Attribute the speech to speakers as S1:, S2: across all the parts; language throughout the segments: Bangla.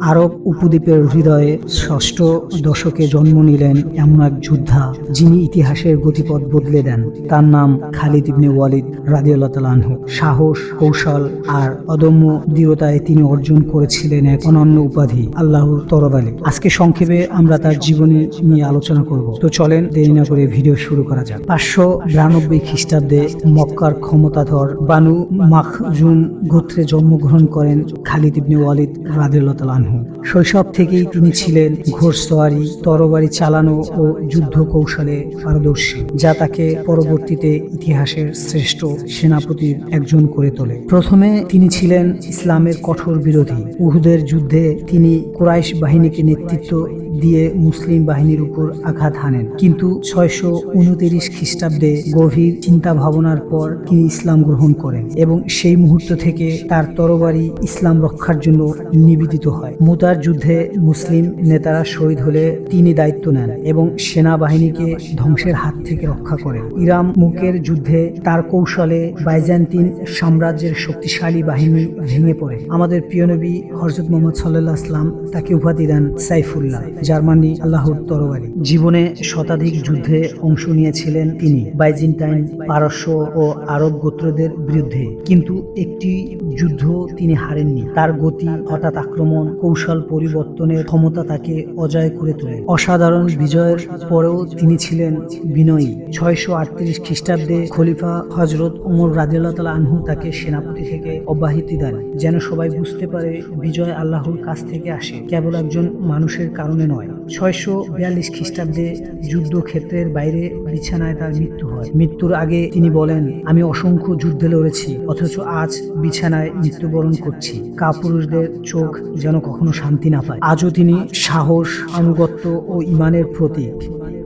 S1: আরব উপদ্বীপের হৃদয়ে ষষ্ঠ দশকে জন্ম নিলেন এমন এক যোদ্ধা যিনি ইতিহাসের গতিপথ বদলে দেন। তার নাম খালিদ ইবনে ওয়ালিদ রাদিয়াল্লাহু তাআলা সাহস, কৌশল আর অদম্য দৃঢ়তায় তিনি অর্জন করেছিলেন এক অনন্য উপাধি, আল্লাহর তরবালি আজকে সংক্ষেপে আমরা তার জীবনী নিয়ে আলোচনা করব। তো চলেন দেরি না করে ভিডিও শুরু করা যাক। পাঁচশো বিরানব্বই খ্রিস্টাব্দে মক্কার ক্ষমতাধর বানু মাখজুম গোত্রে জন্মগ্রহণ করেন খালিদ ইবনে ওয়ালিদ রাদিয়াল্লাহু তাআলা আনহু। শৈশব থেকেই তিনি ছিলেন ঘোড়সওয়ারি, তরবারি চালানো ও যুদ্ধ কৌশলে পারদর্শী, যা তাকে পরবর্তীতে ইতিহাসের শ্রেষ্ঠ সেনাপতির একজন করে তোলে। প্রথমে তিনি ছিলেন ইসলামের কঠোর বিরোধী। উহুদের যুদ্ধে তিনি কুরাইশ বাহিনীকে নেতৃত্ব দিয়ে মুসলিম বাহিনীর উপর আঘাত হানেন। কিন্তু ছয়শো উনতিরিশ খ্রিস্টাব্দে গভীর চিন্তা ভাবনার পর তিনি ইসলাম গ্রহণ করেন এবং সেই মুহূর্ত থেকে তার তরবারি ইসলাম রক্ষার জন্য নিবেদিত হয়। মুতার যুদ্ধে মুসলিম নেতারা শহীদ হলে তিনি দায়িত্ব নেন এবং সেনাবাহিনীকে ধ্বংসের হাত থেকে রক্ষা করেন। ইরাম মুকের যুদ্ধে তার কৌশলে বাইজান্তিন সাম্রাজ্যের শক্তিশালী বাহিনী ভেঙে পড়ে। আমাদের প্রিয় নবী হরজত মোহাম্মদ সাল্লাহ আসলাম তাকে উপাধি দেন সাইফুল্লাহ, জার্মানি আল্লাহর তরবারি। জীবনে শতাধিক যুদ্ধে অংশ নিয়েছিলেন তিনি। বাইজেন্টাইন, পারস্য ও আরব গোত্রদের বিরুদ্ধে। কিন্তু একটি যুদ্ধ তিনি হারেননি। তার গতি, হঠাৎ আক্রমণ, কৌশল পরিবর্তনের ক্ষমতা তাকে অজয় করে তোলে। অসাধারণ বিজয়ের পরেও তিনি ছিলেন বিনয়ী। ছয়শো আটত্রিশ খ্রিস্টাব্দে খলিফা হজরত ওমর রাজিয়াল্লাহ তালা আনহু তাকে সেনাপতি থেকে অব্যাহতি দেন, যেন সবাই বুঝতে পারে বিজয় আল্লাহর কাছ থেকে আসে। কেবল একজন মানুষের কারণে নয় ছয়শো বিয়াল্লিশ খ্রিস্টাব্দে যুদ্ধক্ষেত্রের বাইরে বিছানায় তার মৃত্যু হয়। মৃত্যুর আগে তিনি বলেন, আমি অসংখ্য যুদ্ধে লড়েছি, অথচ আজ বিছানায় মৃত্যুবরণ করছি। কাপুরুষদের চোখ যেন কখনো শান্তি না পায়। আজও তিনি সাহস, আনুগত্য ও ইমানের প্রতীক।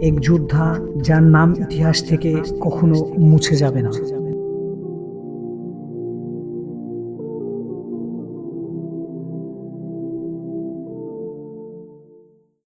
S1: এক যোদ্ধা যার নাম ইতিহাস থেকে কখনো মুছে যাবে না।